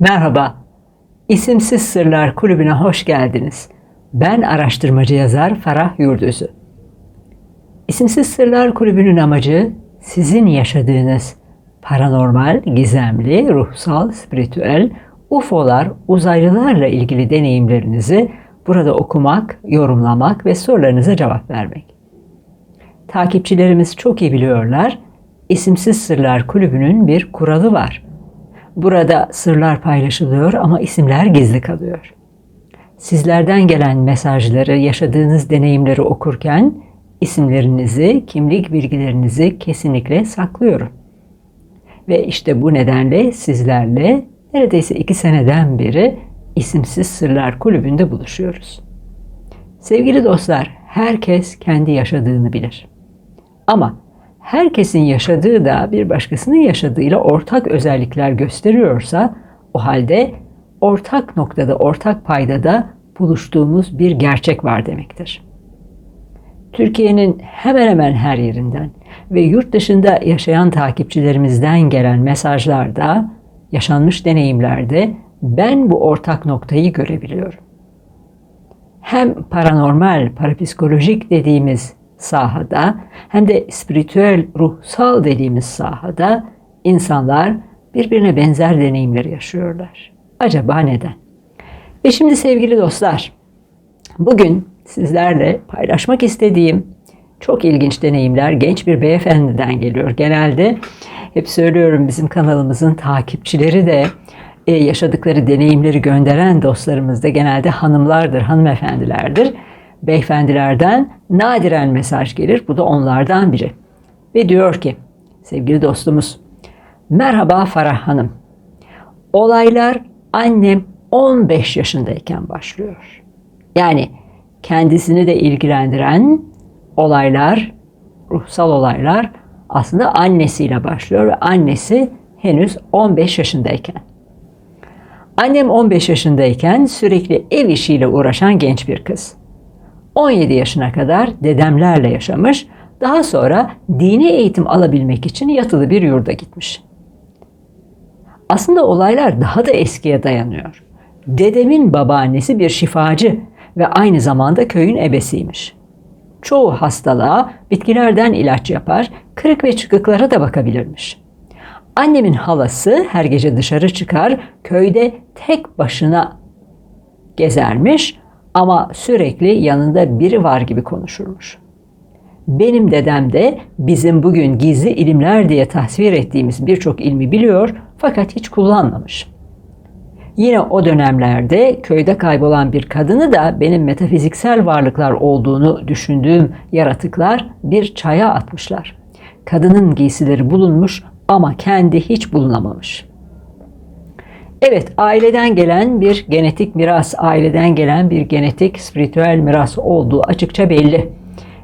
Merhaba, İsimsiz Sırlar Kulübü'ne hoş geldiniz. Ben araştırmacı yazar Farah Yurdözü. İsimsiz Sırlar Kulübü'nün amacı sizin yaşadığınız paranormal, gizemli, ruhsal, spiritüel, UFO'lar, uzaylılarla ilgili deneyimlerinizi burada okumak, yorumlamak ve sorularınıza cevap vermek. Takipçilerimiz çok iyi biliyorlar. İsimsiz Sırlar Kulübü'nün bir kuralı var. Burada sırlar paylaşılıyor ama isimler gizli kalıyor. Sizlerden gelen mesajları, yaşadığınız deneyimleri okurken isimlerinizi, kimlik bilgilerinizi kesinlikle saklıyorum. Ve işte bu nedenle sizlerle neredeyse iki seneden beri İsimsiz Sırlar Kulübü'nde buluşuyoruz. Sevgili dostlar, herkes kendi yaşadığını bilir. Ama herkesin yaşadığı da bir başkasının yaşadığıyla ortak özellikler gösteriyorsa o halde ortak noktada, ortak paydada buluştuğumuz bir gerçek var demektir. Türkiye'nin hemen hemen her yerinden ve yurt dışında yaşayan takipçilerimizden gelen mesajlarda, yaşanmış deneyimlerde ben bu ortak noktayı görebiliyorum. Hem paranormal, parapsikolojik dediğimiz sahada hem de spiritüel, ruhsal dediğimiz sahada insanlar birbirine benzer deneyimler yaşıyorlar. Acaba neden? Ve şimdi sevgili dostlar, bugün sizlerle paylaşmak istediğim çok ilginç deneyimler genç bir beyefendiden geliyor. Genelde hep söylüyorum bizim kanalımızın takipçileri de e, yaşadıkları deneyimleri gönderen dostlarımız da genelde hanımlardır, hanımefendilerdir beyefendilerden nadiren mesaj gelir. Bu da onlardan biri. Ve diyor ki sevgili dostumuz merhaba Farah Hanım. Olaylar annem 15 yaşındayken başlıyor. Yani kendisini de ilgilendiren olaylar, ruhsal olaylar aslında annesiyle başlıyor ve annesi henüz 15 yaşındayken. Annem 15 yaşındayken sürekli ev işiyle uğraşan genç bir kız. 17 yaşına kadar dedemlerle yaşamış, daha sonra dini eğitim alabilmek için yatılı bir yurda gitmiş. Aslında olaylar daha da eskiye dayanıyor. Dedemin babaannesi bir şifacı ve aynı zamanda köyün ebesiymiş. Çoğu hastalığa bitkilerden ilaç yapar, kırık ve çıkıklara da bakabilirmiş. Annemin halası her gece dışarı çıkar, köyde tek başına gezermiş, ama sürekli yanında biri var gibi konuşurmuş. Benim dedem de bizim bugün gizli ilimler diye tasvir ettiğimiz birçok ilmi biliyor fakat hiç kullanmamış. Yine o dönemlerde köyde kaybolan bir kadını da benim metafiziksel varlıklar olduğunu düşündüğüm yaratıklar bir çaya atmışlar. Kadının giysileri bulunmuş ama kendi hiç bulunamamış.'' Evet, aileden gelen bir genetik miras, aileden gelen bir genetik spiritüel miras olduğu açıkça belli.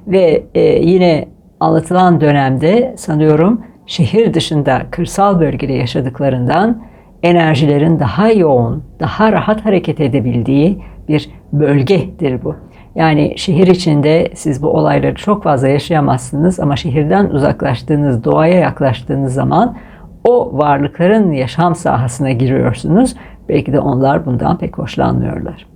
Ve e, yine anlatılan dönemde sanıyorum şehir dışında kırsal bölgede yaşadıklarından enerjilerin daha yoğun, daha rahat hareket edebildiği bir bölgedir bu. Yani şehir içinde siz bu olayları çok fazla yaşayamazsınız ama şehirden uzaklaştığınız, doğaya yaklaştığınız zaman o varlıkların yaşam sahasına giriyorsunuz. Belki de onlar bundan pek hoşlanmıyorlar.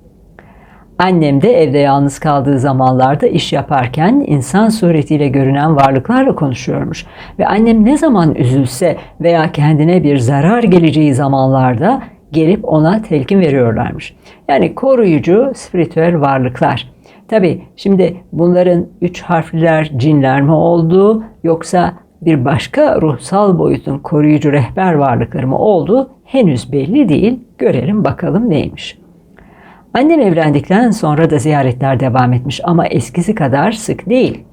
Annem de evde yalnız kaldığı zamanlarda iş yaparken insan suretiyle görünen varlıklarla konuşuyormuş. Ve annem ne zaman üzülse veya kendine bir zarar geleceği zamanlarda gelip ona telkin veriyorlarmış. Yani koruyucu spiritüel varlıklar. Tabi şimdi bunların üç harfliler cinler mi olduğu yoksa bir başka ruhsal boyutun koruyucu rehber varlıkları mı olduğu henüz belli değil. Görelim bakalım neymiş. Annem evlendikten sonra da ziyaretler devam etmiş ama eskisi kadar sık değil.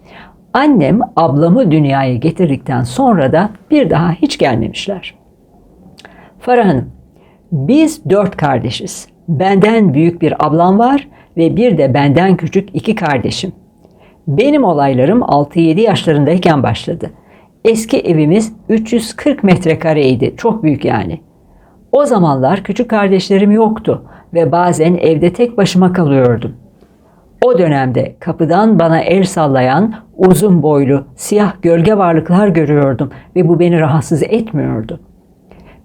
Annem ablamı dünyaya getirdikten sonra da bir daha hiç gelmemişler. Farah Hanım, biz dört kardeşiz. Benden büyük bir ablam var ve bir de benden küçük iki kardeşim. Benim olaylarım 6-7 yaşlarındayken başladı. Eski evimiz 340 metrekareydi. Çok büyük yani. O zamanlar küçük kardeşlerim yoktu ve bazen evde tek başıma kalıyordum. O dönemde kapıdan bana el sallayan uzun boylu, siyah gölge varlıklar görüyordum ve bu beni rahatsız etmiyordu.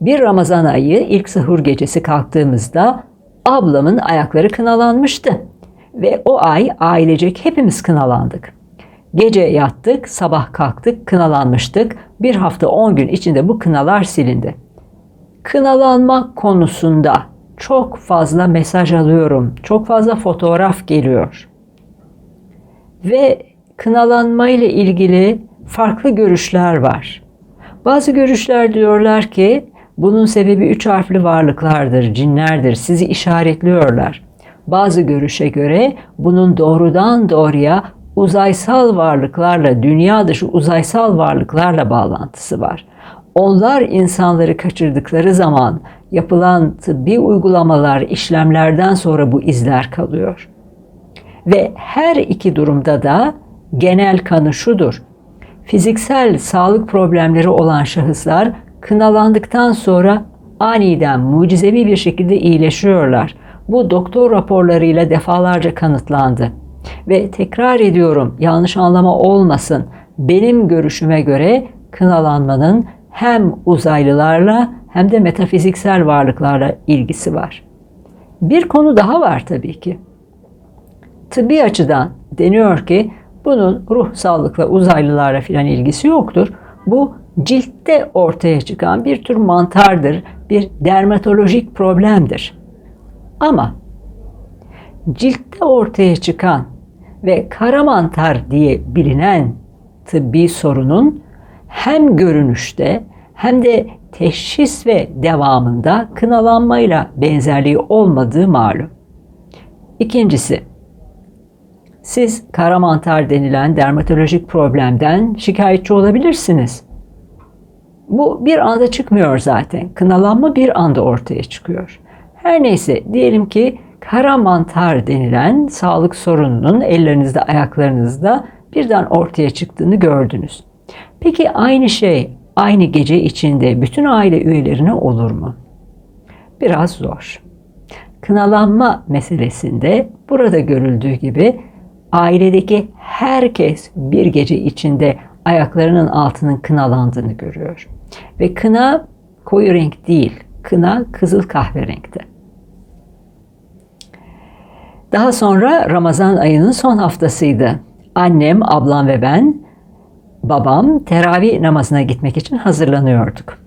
Bir Ramazan ayı ilk sahur gecesi kalktığımızda ablamın ayakları kınalanmıştı. Ve o ay ailecek hepimiz kınalandık. Gece yattık, sabah kalktık, kınalanmıştık. Bir hafta on gün içinde bu kınalar silindi. Kınalanma konusunda çok fazla mesaj alıyorum. Çok fazla fotoğraf geliyor. Ve kınalanma ile ilgili farklı görüşler var. Bazı görüşler diyorlar ki bunun sebebi üç harfli varlıklardır, cinlerdir, sizi işaretliyorlar. Bazı görüşe göre bunun doğrudan doğruya uzaysal varlıklarla, dünya dışı uzaysal varlıklarla bağlantısı var. Onlar insanları kaçırdıkları zaman yapılan tıbbi uygulamalar, işlemlerden sonra bu izler kalıyor. Ve her iki durumda da genel kanı şudur. Fiziksel sağlık problemleri olan şahıslar kınalandıktan sonra aniden mucizevi bir şekilde iyileşiyorlar. Bu doktor raporlarıyla defalarca kanıtlandı. Ve tekrar ediyorum yanlış anlama olmasın. Benim görüşüme göre kınalanmanın hem uzaylılarla hem de metafiziksel varlıklarla ilgisi var. Bir konu daha var tabii ki. Tıbbi açıdan deniyor ki bunun ruh sağlıkla uzaylılarla filan ilgisi yoktur. Bu ciltte ortaya çıkan bir tür mantardır, bir dermatolojik problemdir. Ama ciltte ortaya çıkan ve kara mantar diye bilinen tıbbi sorunun hem görünüşte hem de teşhis ve devamında kınalanmayla benzerliği olmadığı malum. İkincisi, siz kara mantar denilen dermatolojik problemden şikayetçi olabilirsiniz. Bu bir anda çıkmıyor zaten. Kınalanma bir anda ortaya çıkıyor. Her neyse diyelim ki kara mantar denilen sağlık sorununun ellerinizde ayaklarınızda birden ortaya çıktığını gördünüz. Peki aynı şey aynı gece içinde bütün aile üyelerine olur mu? Biraz zor. Kınalanma meselesinde burada görüldüğü gibi ailedeki herkes bir gece içinde ayaklarının altının kınalandığını görüyor. Ve kına koyu renk değil, kına kızıl kahverenkte. Daha sonra Ramazan ayının son haftasıydı. Annem, ablam ve ben, babam teravih namazına gitmek için hazırlanıyorduk.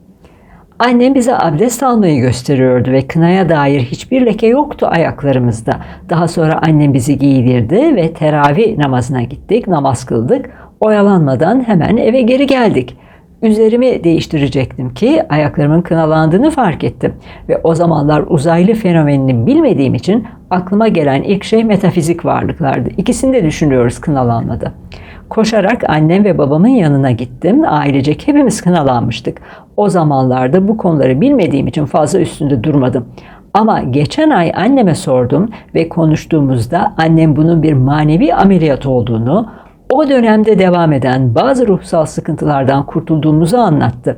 Annem bize abdest almayı gösteriyordu ve kınaya dair hiçbir leke yoktu ayaklarımızda. Daha sonra annem bizi giydirdi ve teravih namazına gittik, namaz kıldık. Oyalanmadan hemen eve geri geldik. Üzerimi değiştirecektim ki ayaklarımın kınalandığını fark ettim. Ve o zamanlar uzaylı fenomenini bilmediğim için aklıma gelen ilk şey metafizik varlıklardı. İkisini de düşünüyoruz kınalanmada. Koşarak annem ve babamın yanına gittim. Ailecek hepimiz kınalanmıştık. O zamanlarda bu konuları bilmediğim için fazla üstünde durmadım. Ama geçen ay anneme sordum ve konuştuğumuzda annem bunun bir manevi ameliyat olduğunu, o dönemde devam eden bazı ruhsal sıkıntılardan kurtulduğumuzu anlattı.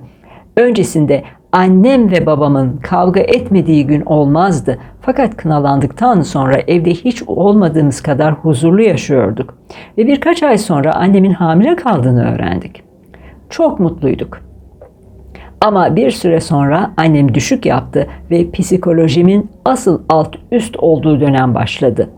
Öncesinde annem ve babamın kavga etmediği gün olmazdı. Fakat kınalandıktan sonra evde hiç olmadığımız kadar huzurlu yaşıyorduk. Ve birkaç ay sonra annemin hamile kaldığını öğrendik. Çok mutluyduk. Ama bir süre sonra annem düşük yaptı ve psikolojimin asıl alt üst olduğu dönem başladı.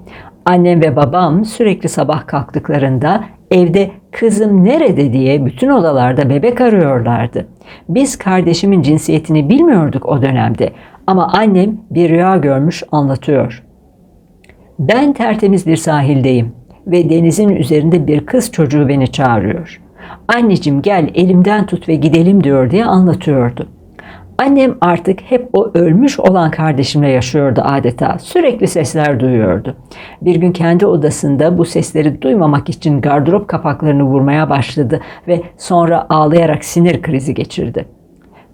Annem ve babam sürekli sabah kalktıklarında evde kızım nerede diye bütün odalarda bebek arıyorlardı. Biz kardeşimin cinsiyetini bilmiyorduk o dönemde ama annem bir rüya görmüş anlatıyor. Ben tertemiz bir sahildeyim ve denizin üzerinde bir kız çocuğu beni çağırıyor. Anneciğim gel elimden tut ve gidelim diyor diye anlatıyordu. Annem artık hep o ölmüş olan kardeşimle yaşıyordu adeta. Sürekli sesler duyuyordu. Bir gün kendi odasında bu sesleri duymamak için gardırop kapaklarını vurmaya başladı ve sonra ağlayarak sinir krizi geçirdi.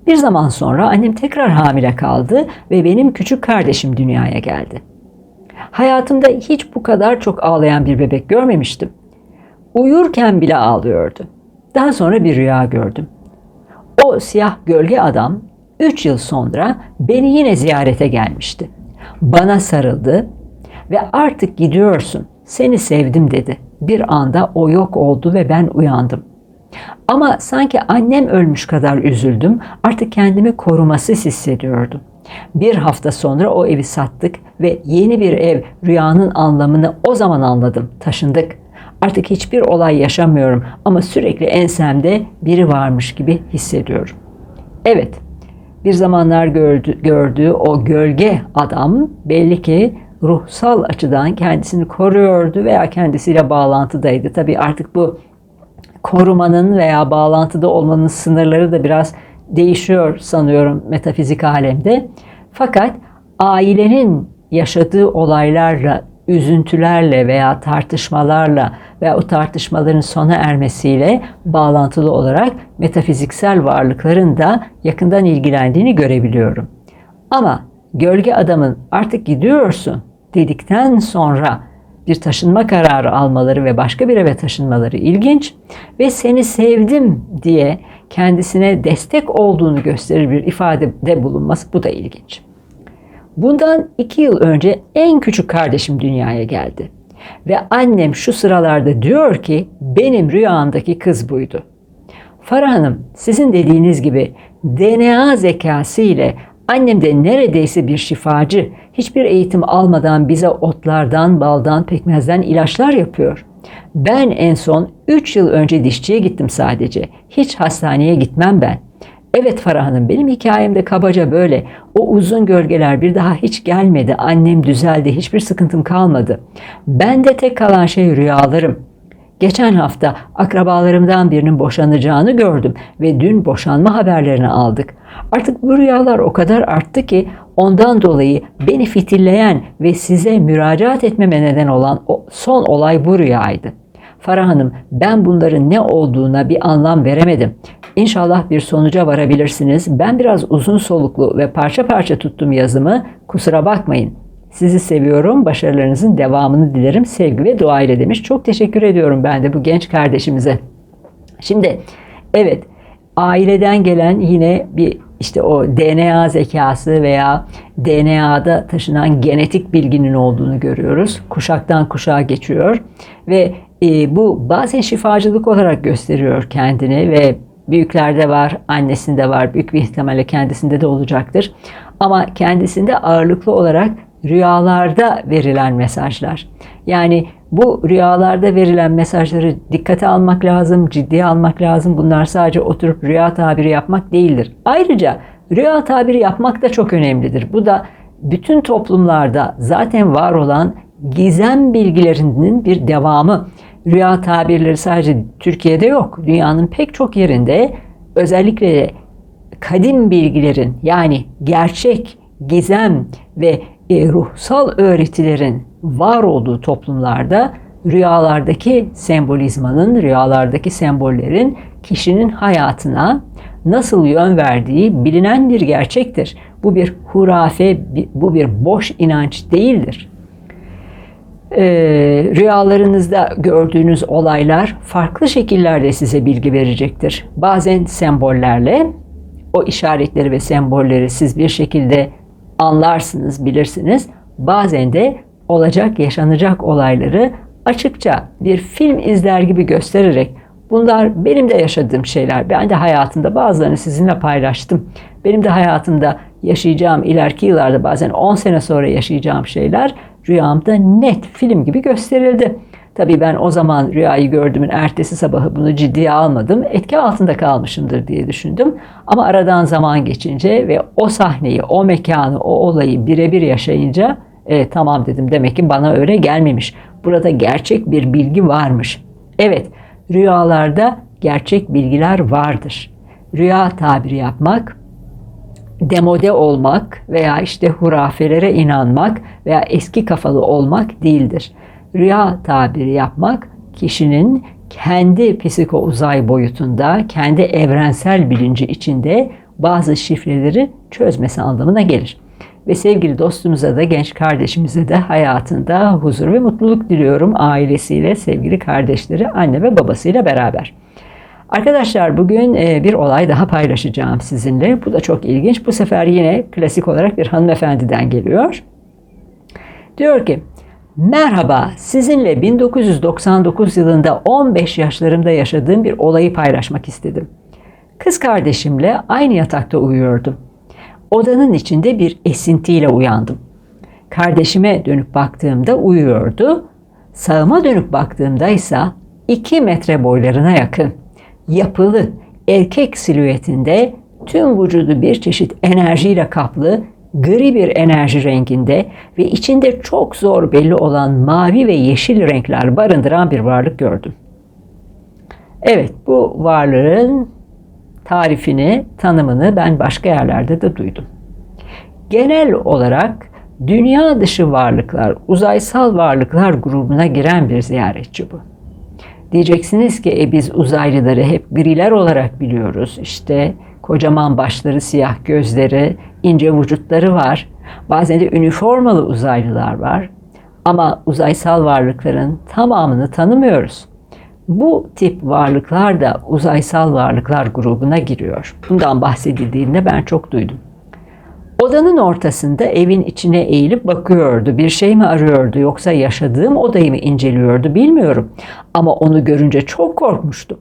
Bir zaman sonra annem tekrar hamile kaldı ve benim küçük kardeşim dünyaya geldi. Hayatımda hiç bu kadar çok ağlayan bir bebek görmemiştim. Uyurken bile ağlıyordu. Daha sonra bir rüya gördüm. O siyah gölge adam 3 yıl sonra beni yine ziyarete gelmişti. Bana sarıldı ve artık gidiyorsun, seni sevdim dedi. Bir anda o yok oldu ve ben uyandım. Ama sanki annem ölmüş kadar üzüldüm. Artık kendimi korumasız hissediyordum. Bir hafta sonra o evi sattık ve yeni bir ev rüyanın anlamını o zaman anladım. Taşındık. Artık hiçbir olay yaşamıyorum ama sürekli ensemde biri varmış gibi hissediyorum. Evet, bir zamanlar gördü, gördüğü o gölge adam belli ki ruhsal açıdan kendisini koruyordu veya kendisiyle bağlantıdaydı. Tabii artık bu korumanın veya bağlantıda olmanın sınırları da biraz değişiyor sanıyorum metafizik alemde. Fakat ailenin yaşadığı olaylarla, üzüntülerle veya tartışmalarla veya o tartışmaların sona ermesiyle bağlantılı olarak metafiziksel varlıkların da yakından ilgilendiğini görebiliyorum. Ama gölge adamın artık gidiyorsun dedikten sonra bir taşınma kararı almaları ve başka bir eve taşınmaları ilginç ve seni sevdim diye kendisine destek olduğunu gösterir bir ifadede bulunması bu da ilginç. Bundan iki yıl önce en küçük kardeşim dünyaya geldi. Ve annem şu sıralarda diyor ki benim rüyamdaki kız buydu. Farah Hanım sizin dediğiniz gibi DNA zekası ile Annem de neredeyse bir şifacı. Hiçbir eğitim almadan bize otlardan, baldan, pekmezden ilaçlar yapıyor. Ben en son 3 yıl önce dişçiye gittim sadece. Hiç hastaneye gitmem ben. Evet Farah Hanım benim hikayem de kabaca böyle. O uzun gölgeler bir daha hiç gelmedi. Annem düzeldi. Hiçbir sıkıntım kalmadı. Bende tek kalan şey rüyalarım. Geçen hafta akrabalarımdan birinin boşanacağını gördüm ve dün boşanma haberlerini aldık. Artık bu rüyalar o kadar arttı ki ondan dolayı beni fitilleyen ve size müracaat etmeme neden olan o son olay bu rüyaydı. Farah Hanım ben bunların ne olduğuna bir anlam veremedim. İnşallah bir sonuca varabilirsiniz. Ben biraz uzun soluklu ve parça parça tuttum yazımı. Kusura bakmayın. Sizi seviyorum. Başarılarınızın devamını dilerim. Sevgi ve dua ile demiş. Çok teşekkür ediyorum ben de bu genç kardeşimize. Şimdi evet aileden gelen yine bir işte o DNA zekası veya DNA'da taşınan genetik bilginin olduğunu görüyoruz. Kuşaktan kuşağa geçiyor ve e, bu bazen şifacılık olarak gösteriyor kendini ve büyüklerde var, annesinde var, büyük bir ihtimalle kendisinde de olacaktır. Ama kendisinde ağırlıklı olarak rüyalarda verilen mesajlar. Yani bu rüyalarda verilen mesajları dikkate almak lazım, ciddiye almak lazım. Bunlar sadece oturup rüya tabiri yapmak değildir. Ayrıca rüya tabiri yapmak da çok önemlidir. Bu da bütün toplumlarda zaten var olan gizem bilgilerinin bir devamı. Rüya tabirleri sadece Türkiye'de yok. Dünyanın pek çok yerinde özellikle kadim bilgilerin yani gerçek, gizem ve e, ruhsal öğretilerin var olduğu toplumlarda rüyalardaki sembolizmanın, rüyalardaki sembollerin kişinin hayatına nasıl yön verdiği bilinen bir gerçektir. Bu bir hurafe, bu bir boş inanç değildir. Ee, rüyalarınızda gördüğünüz olaylar farklı şekillerde size bilgi verecektir. Bazen sembollerle o işaretleri ve sembolleri siz bir şekilde anlarsınız, bilirsiniz. Bazen de olacak, yaşanacak olayları açıkça bir film izler gibi göstererek bunlar benim de yaşadığım şeyler. Ben de hayatımda bazılarını sizinle paylaştım. Benim de hayatımda yaşayacağım ileriki yıllarda bazen 10 sene sonra yaşayacağım şeyler rüyamda net film gibi gösterildi. Tabii ben o zaman rüyayı gördüğümün ertesi sabahı bunu ciddiye almadım. Etki altında kalmışımdır diye düşündüm. Ama aradan zaman geçince ve o sahneyi, o mekanı, o olayı birebir yaşayınca e, tamam dedim demek ki bana öyle gelmemiş. Burada gerçek bir bilgi varmış. Evet, rüyalarda gerçek bilgiler vardır. Rüya tabiri yapmak, demode olmak veya işte hurafelere inanmak veya eski kafalı olmak değildir rüya tabiri yapmak kişinin kendi psiko uzay boyutunda, kendi evrensel bilinci içinde bazı şifreleri çözmesi anlamına gelir. Ve sevgili dostumuza da genç kardeşimize de hayatında huzur ve mutluluk diliyorum ailesiyle, sevgili kardeşleri, anne ve babasıyla beraber. Arkadaşlar bugün e, bir olay daha paylaşacağım sizinle. Bu da çok ilginç. Bu sefer yine klasik olarak bir hanımefendiden geliyor. Diyor ki Merhaba, sizinle 1999 yılında 15 yaşlarımda yaşadığım bir olayı paylaşmak istedim. Kız kardeşimle aynı yatakta uyuyordum. Odanın içinde bir esintiyle uyandım. Kardeşime dönüp baktığımda uyuyordu. Sağıma dönüp baktığımda ise 2 metre boylarına yakın, yapılı, erkek silüetinde tüm vücudu bir çeşit enerjiyle kaplı gri bir enerji renginde ve içinde çok zor belli olan mavi ve yeşil renkler barındıran bir varlık gördüm. Evet, bu varlığın tarifini, tanımını ben başka yerlerde de duydum. Genel olarak dünya dışı varlıklar, uzaysal varlıklar grubuna giren bir ziyaretçi bu. Diyeceksiniz ki e, biz uzaylıları hep griler olarak biliyoruz. İşte kocaman başları, siyah gözleri, ince vücutları var. Bazen de üniformalı uzaylılar var. Ama uzaysal varlıkların tamamını tanımıyoruz. Bu tip varlıklar da uzaysal varlıklar grubuna giriyor. Bundan bahsedildiğinde ben çok duydum. Odanın ortasında evin içine eğilip bakıyordu. Bir şey mi arıyordu yoksa yaşadığım odayı mı inceliyordu bilmiyorum. Ama onu görünce çok korkmuştum.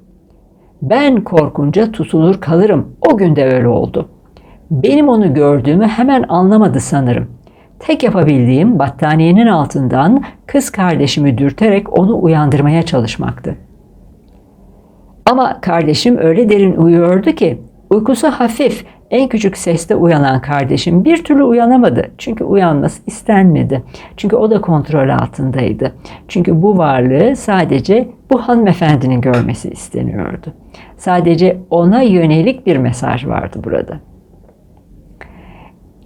Ben korkunca tutulur kalırım. O gün de öyle oldu. Benim onu gördüğümü hemen anlamadı sanırım. Tek yapabildiğim battaniyenin altından kız kardeşimi dürterek onu uyandırmaya çalışmaktı. Ama kardeşim öyle derin uyuyordu ki uykusu hafif, en küçük seste uyanan kardeşim bir türlü uyanamadı. Çünkü uyanması istenmedi. Çünkü o da kontrol altındaydı. Çünkü bu varlığı sadece bu hanımefendinin görmesi isteniyordu. Sadece ona yönelik bir mesaj vardı burada.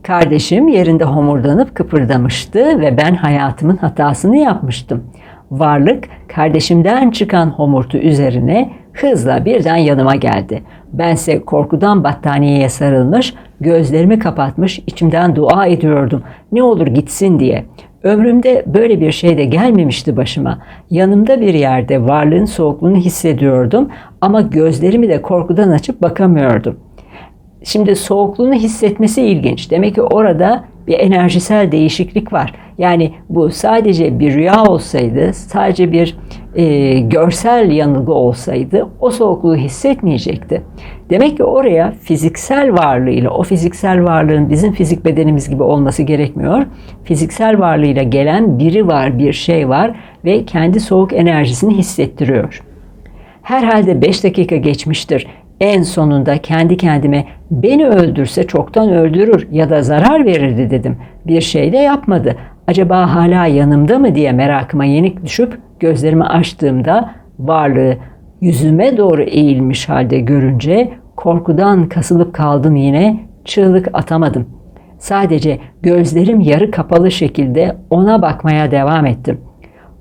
Kardeşim yerinde homurdanıp kıpırdamıştı ve ben hayatımın hatasını yapmıştım. Varlık kardeşimden çıkan homurtu üzerine hızla birden yanıma geldi. Bense korkudan battaniyeye sarılmış, gözlerimi kapatmış, içimden dua ediyordum. Ne olur gitsin diye. Ömrümde böyle bir şey de gelmemişti başıma. Yanımda bir yerde varlığın soğukluğunu hissediyordum ama gözlerimi de korkudan açıp bakamıyordum. Şimdi soğukluğunu hissetmesi ilginç. Demek ki orada bir enerjisel değişiklik var. Yani bu sadece bir rüya olsaydı, sadece bir e, görsel yanılgı olsaydı o soğukluğu hissetmeyecekti. Demek ki oraya fiziksel varlığıyla, o fiziksel varlığın bizim fizik bedenimiz gibi olması gerekmiyor. Fiziksel varlığıyla gelen biri var, bir şey var ve kendi soğuk enerjisini hissettiriyor. Herhalde 5 dakika geçmiştir. En sonunda kendi kendime beni öldürse çoktan öldürür ya da zarar verirdi dedim. Bir şey de yapmadı. Acaba hala yanımda mı diye merakıma yenik düşüp gözlerimi açtığımda varlığı yüzüme doğru eğilmiş halde görünce korkudan kasılıp kaldım yine çığlık atamadım. Sadece gözlerim yarı kapalı şekilde ona bakmaya devam ettim.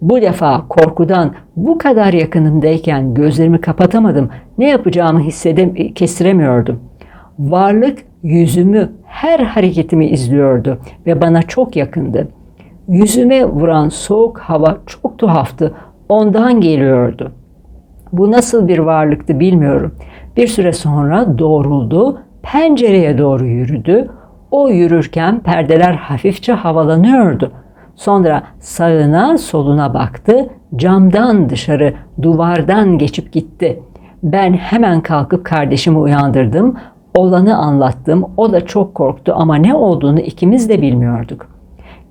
Bu defa korkudan bu kadar yakınımdayken gözlerimi kapatamadım. Ne yapacağımı hissedem kestiremiyordum. Varlık yüzümü, her hareketimi izliyordu ve bana çok yakındı. Yüzüme vuran soğuk hava çok tuhaftı. Ondan geliyordu. Bu nasıl bir varlıktı bilmiyorum. Bir süre sonra doğruldu, pencereye doğru yürüdü. O yürürken perdeler hafifçe havalanıyordu. Sonra sağına soluna baktı, camdan dışarı, duvardan geçip gitti. Ben hemen kalkıp kardeşimi uyandırdım, olanı anlattım. O da çok korktu ama ne olduğunu ikimiz de bilmiyorduk.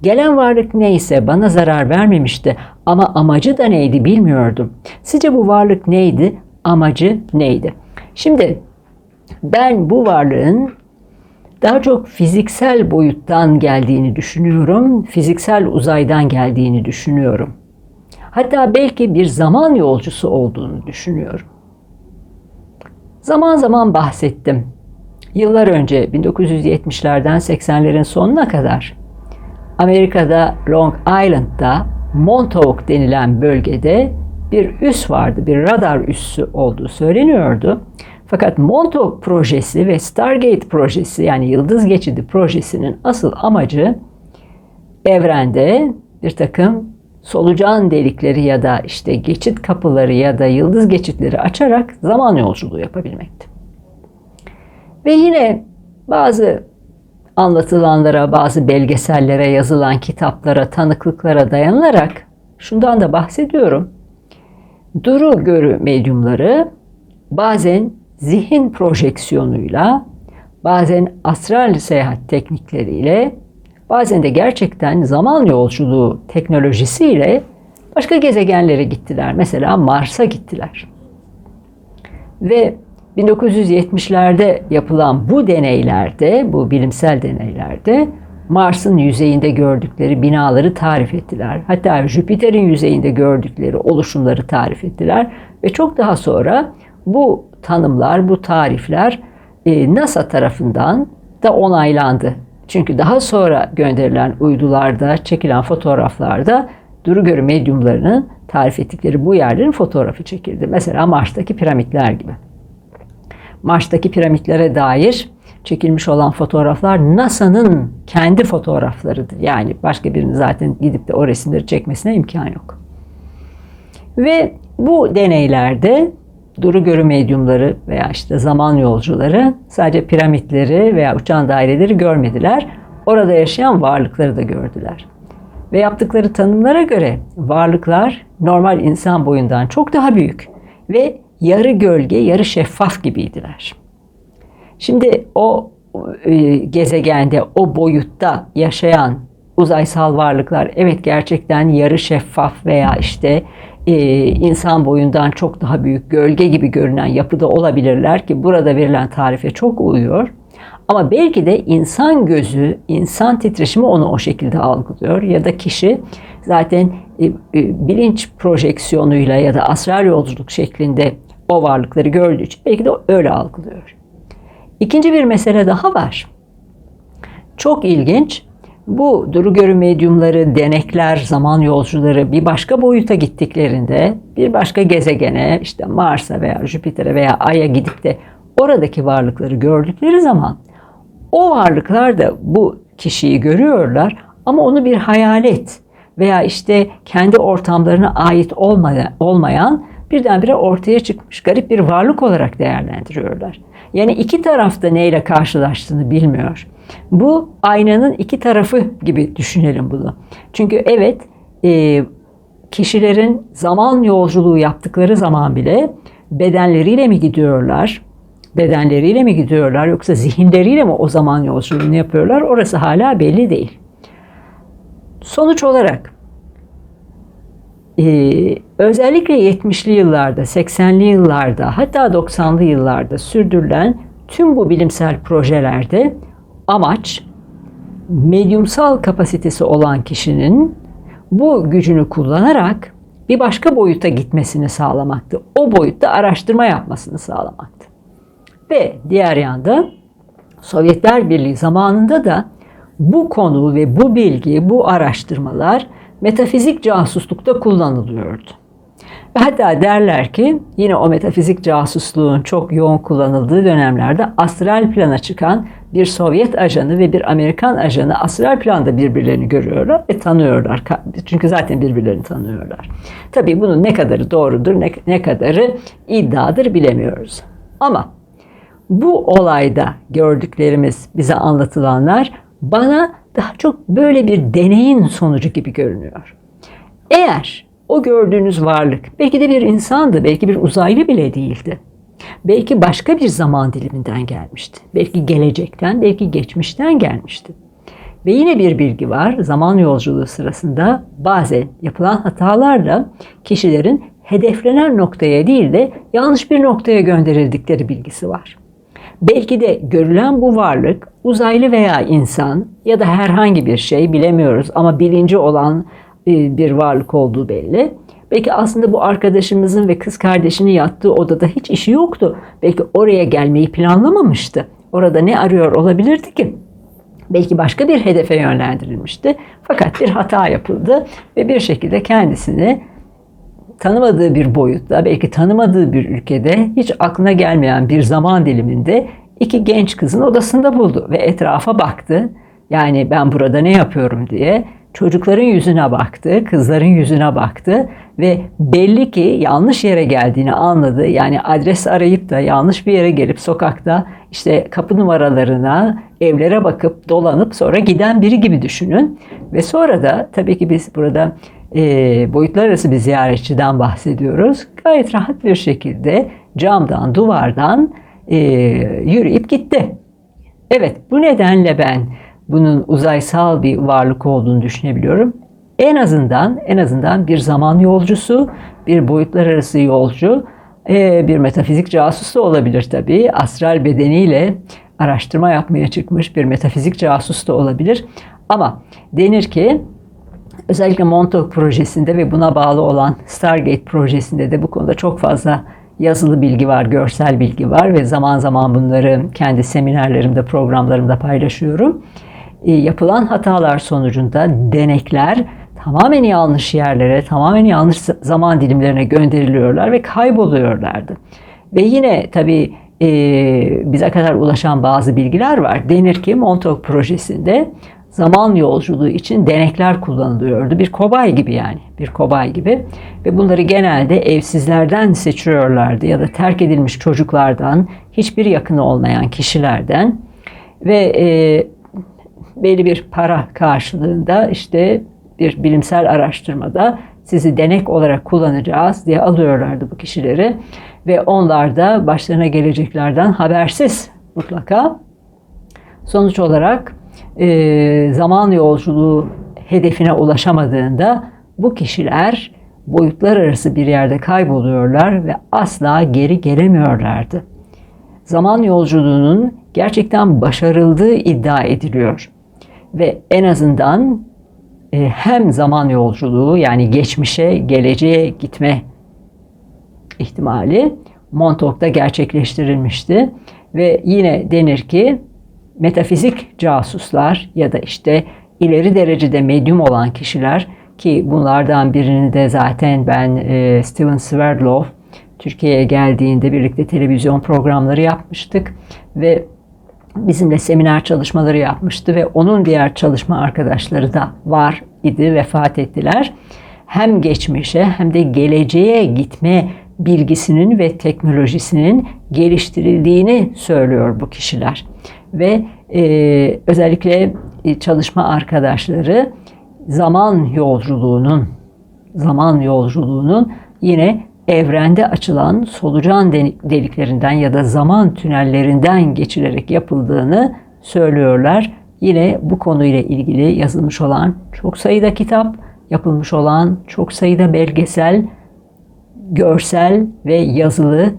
Gelen varlık neyse bana zarar vermemişti ama amacı da neydi bilmiyordum. Sizce bu varlık neydi? Amacı neydi? Şimdi ben bu varlığın daha çok fiziksel boyuttan geldiğini düşünüyorum. Fiziksel uzaydan geldiğini düşünüyorum. Hatta belki bir zaman yolcusu olduğunu düşünüyorum. Zaman zaman bahsettim. Yıllar önce 1970'lerden 80'lerin sonuna kadar Amerika'da Long Island'da Montauk denilen bölgede bir üs vardı, bir radar üssü olduğu söyleniyordu. Fakat Montauk projesi ve Stargate projesi yani Yıldız Geçidi projesinin asıl amacı evrende bir takım solucan delikleri ya da işte geçit kapıları ya da yıldız geçitleri açarak zaman yolculuğu yapabilmekti. Ve yine bazı anlatılanlara, bazı belgesellere, yazılan kitaplara, tanıklıklara dayanarak şundan da bahsediyorum. Duru görü medyumları bazen zihin projeksiyonuyla, bazen astral seyahat teknikleriyle, bazen de gerçekten zaman yolculuğu teknolojisiyle başka gezegenlere gittiler. Mesela Mars'a gittiler. Ve 1970'lerde yapılan bu deneylerde, bu bilimsel deneylerde Mars'ın yüzeyinde gördükleri binaları tarif ettiler. Hatta Jüpiter'in yüzeyinde gördükleri oluşumları tarif ettiler. Ve çok daha sonra bu tanımlar, bu tarifler e, NASA tarafından da onaylandı. Çünkü daha sonra gönderilen uydularda, çekilen fotoğraflarda duru görü medyumlarının tarif ettikleri bu yerlerin fotoğrafı çekildi. Mesela Mars'taki piramitler gibi. Mars'taki piramitlere dair çekilmiş olan fotoğraflar NASA'nın kendi fotoğraflarıdır. Yani başka birinin zaten gidip de o resimleri çekmesine imkan yok. Ve bu deneylerde duru görü medyumları veya işte zaman yolcuları sadece piramitleri veya uçan daireleri görmediler. Orada yaşayan varlıkları da gördüler. Ve yaptıkları tanımlara göre varlıklar normal insan boyundan çok daha büyük ve yarı gölge, yarı şeffaf gibiydiler. Şimdi o e, gezegende, o boyutta yaşayan uzaysal varlıklar evet gerçekten yarı şeffaf veya işte insan boyundan çok daha büyük gölge gibi görünen yapıda olabilirler ki burada verilen tarife çok uyuyor. Ama belki de insan gözü, insan titreşimi onu o şekilde algılıyor ya da kişi zaten e, e, bilinç projeksiyonuyla ya da astral yolculuk şeklinde o varlıkları gördüğü için belki de öyle algılıyor. İkinci bir mesele daha var. Çok ilginç. Bu duru görü medyumları, denekler, zaman yolcuları bir başka boyuta gittiklerinde bir başka gezegene işte Mars'a veya Jüpiter'e veya Ay'a gidip de oradaki varlıkları gördükleri zaman o varlıklar da bu kişiyi görüyorlar ama onu bir hayalet veya işte kendi ortamlarına ait olmayan, olmayan birdenbire ortaya çıkmış garip bir varlık olarak değerlendiriyorlar. Yani iki tarafta neyle karşılaştığını bilmiyor. Bu aynanın iki tarafı gibi düşünelim bunu. Çünkü evet e, kişilerin zaman yolculuğu yaptıkları zaman bile bedenleriyle mi gidiyorlar? Bedenleriyle mi gidiyorlar yoksa zihinleriyle mi o zaman yolculuğunu yapıyorlar? Orası hala belli değil. Sonuç olarak ee, özellikle 70'li yıllarda, 80'li yıllarda hatta 90'lı yıllarda sürdürülen tüm bu bilimsel projelerde amaç medyumsal kapasitesi olan kişinin bu gücünü kullanarak bir başka boyuta gitmesini sağlamaktı. O boyutta araştırma yapmasını sağlamaktı. Ve diğer yanda Sovyetler Birliği zamanında da bu konu ve bu bilgi, bu araştırmalar metafizik casuslukta kullanılıyordu. Hatta derler ki yine o metafizik casusluğun çok yoğun kullanıldığı dönemlerde astral plana çıkan bir Sovyet ajanı ve bir Amerikan ajanı astral planda birbirlerini görüyorlar ve tanıyorlar. Çünkü zaten birbirlerini tanıyorlar. Tabii bunun ne kadarı doğrudur, ne, ne kadarı iddiadır bilemiyoruz. Ama bu olayda gördüklerimiz, bize anlatılanlar bana daha çok böyle bir deneyin sonucu gibi görünüyor. Eğer o gördüğünüz varlık belki de bir insandı, belki bir uzaylı bile değildi. Belki başka bir zaman diliminden gelmişti. Belki gelecekten, belki geçmişten gelmişti. Ve yine bir bilgi var. Zaman yolculuğu sırasında bazen yapılan hatalarla kişilerin hedeflenen noktaya değil de yanlış bir noktaya gönderildikleri bilgisi var. Belki de görülen bu varlık uzaylı veya insan ya da herhangi bir şey bilemiyoruz ama bilinci olan bir varlık olduğu belli. Belki aslında bu arkadaşımızın ve kız kardeşinin yattığı odada hiç işi yoktu. Belki oraya gelmeyi planlamamıştı. Orada ne arıyor olabilirdi ki? Belki başka bir hedefe yönlendirilmişti. Fakat bir hata yapıldı ve bir şekilde kendisini tanımadığı bir boyutta, belki tanımadığı bir ülkede, hiç aklına gelmeyen bir zaman diliminde iki genç kızın odasında buldu ve etrafa baktı. Yani ben burada ne yapıyorum diye çocukların yüzüne baktı, kızların yüzüne baktı ve belli ki yanlış yere geldiğini anladı. Yani adres arayıp da yanlış bir yere gelip sokakta işte kapı numaralarına, evlere bakıp dolanıp sonra giden biri gibi düşünün. Ve sonra da tabii ki biz burada e, boyutlar arası bir ziyaretçiden bahsediyoruz. Gayet rahat bir şekilde camdan, duvardan e, yürüyüp gitti. Evet, bu nedenle ben bunun uzaysal bir varlık olduğunu düşünebiliyorum. En azından en azından bir zaman yolcusu, bir boyutlar arası yolcu, e, bir metafizik casus da olabilir tabii. Astral bedeniyle araştırma yapmaya çıkmış bir metafizik casus da olabilir. Ama denir ki özellikle Montauk projesinde ve buna bağlı olan Stargate projesinde de bu konuda çok fazla yazılı bilgi var, görsel bilgi var ve zaman zaman bunları kendi seminerlerimde, programlarımda paylaşıyorum. E, yapılan hatalar sonucunda denekler tamamen yanlış yerlere, tamamen yanlış zaman dilimlerine gönderiliyorlar ve kayboluyorlardı. Ve yine tabii e, bize kadar ulaşan bazı bilgiler var. Denir ki Montauk projesinde zaman yolculuğu için denekler kullanılıyordu. Bir kobay gibi yani, bir kobay gibi. Ve bunları genelde evsizlerden seçiyorlardı ya da terk edilmiş çocuklardan, hiçbir yakını olmayan kişilerden ve e, belli bir para karşılığında işte bir bilimsel araştırmada sizi denek olarak kullanacağız diye alıyorlardı bu kişileri ve onlar da başlarına geleceklerden habersiz mutlaka sonuç olarak e, zaman yolculuğu hedefine ulaşamadığında bu kişiler boyutlar arası bir yerde kayboluyorlar ve asla geri gelemiyorlardı. Zaman yolculuğunun gerçekten başarıldığı iddia ediliyor. Ve en azından e, hem zaman yolculuğu yani geçmişe, geleceğe gitme ihtimali Montauk'ta gerçekleştirilmişti. Ve yine denir ki metafizik casuslar ya da işte ileri derecede medyum olan kişiler ki bunlardan birini de zaten ben e, Steven Sverdlov Türkiye'ye geldiğinde birlikte televizyon programları yapmıştık ve bizimle seminer çalışmaları yapmıştı ve onun diğer çalışma arkadaşları da var idi, vefat ettiler. Hem geçmişe hem de geleceğe gitme bilgisinin ve teknolojisinin geliştirildiğini söylüyor bu kişiler. Ve e, özellikle e, çalışma arkadaşları zaman yolculuğunun zaman yolculuğunun yine evrende açılan solucan deliklerinden ya da zaman tünellerinden geçilerek yapıldığını söylüyorlar. Yine bu konuyla ilgili yazılmış olan çok sayıda kitap, yapılmış olan çok sayıda belgesel, görsel ve yazılı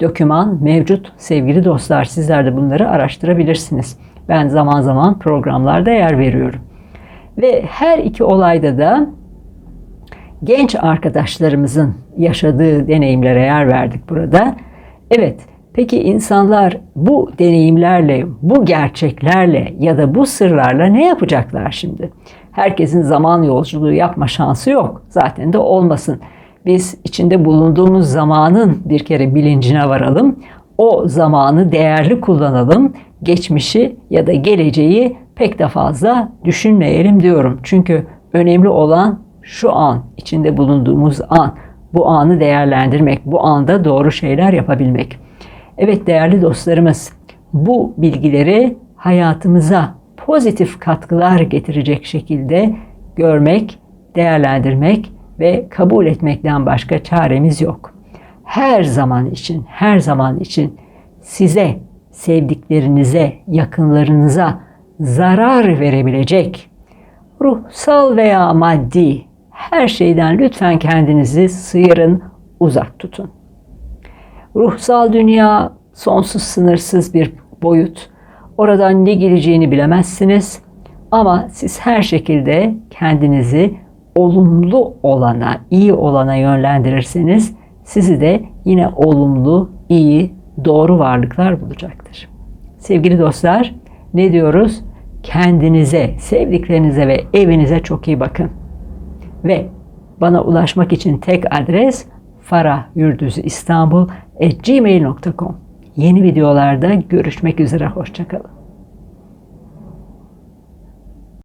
doküman mevcut sevgili dostlar. Sizler de bunları araştırabilirsiniz. Ben zaman zaman programlarda yer veriyorum. Ve her iki olayda da genç arkadaşlarımızın yaşadığı deneyimlere yer verdik burada. Evet, peki insanlar bu deneyimlerle, bu gerçeklerle ya da bu sırlarla ne yapacaklar şimdi? Herkesin zaman yolculuğu yapma şansı yok. Zaten de olmasın. Biz içinde bulunduğumuz zamanın bir kere bilincine varalım. O zamanı değerli kullanalım. Geçmişi ya da geleceği pek de fazla düşünmeyelim diyorum. Çünkü önemli olan şu an, içinde bulunduğumuz an, bu anı değerlendirmek, bu anda doğru şeyler yapabilmek. Evet değerli dostlarımız, bu bilgileri hayatımıza pozitif katkılar getirecek şekilde görmek, değerlendirmek ve kabul etmekten başka çaremiz yok. Her zaman için, her zaman için size, sevdiklerinize, yakınlarınıza zarar verebilecek ruhsal veya maddi her şeyden lütfen kendinizi sıyırın, uzak tutun. Ruhsal dünya sonsuz sınırsız bir boyut. Oradan ne geleceğini bilemezsiniz. Ama siz her şekilde kendinizi olumlu olana, iyi olana yönlendirirseniz sizi de yine olumlu, iyi, doğru varlıklar bulacaktır. Sevgili dostlar, ne diyoruz? Kendinize, sevdiklerinize ve evinize çok iyi bakın. Ve bana ulaşmak için tek adres gmail.com. Yeni videolarda görüşmek üzere. Hoşçakalın.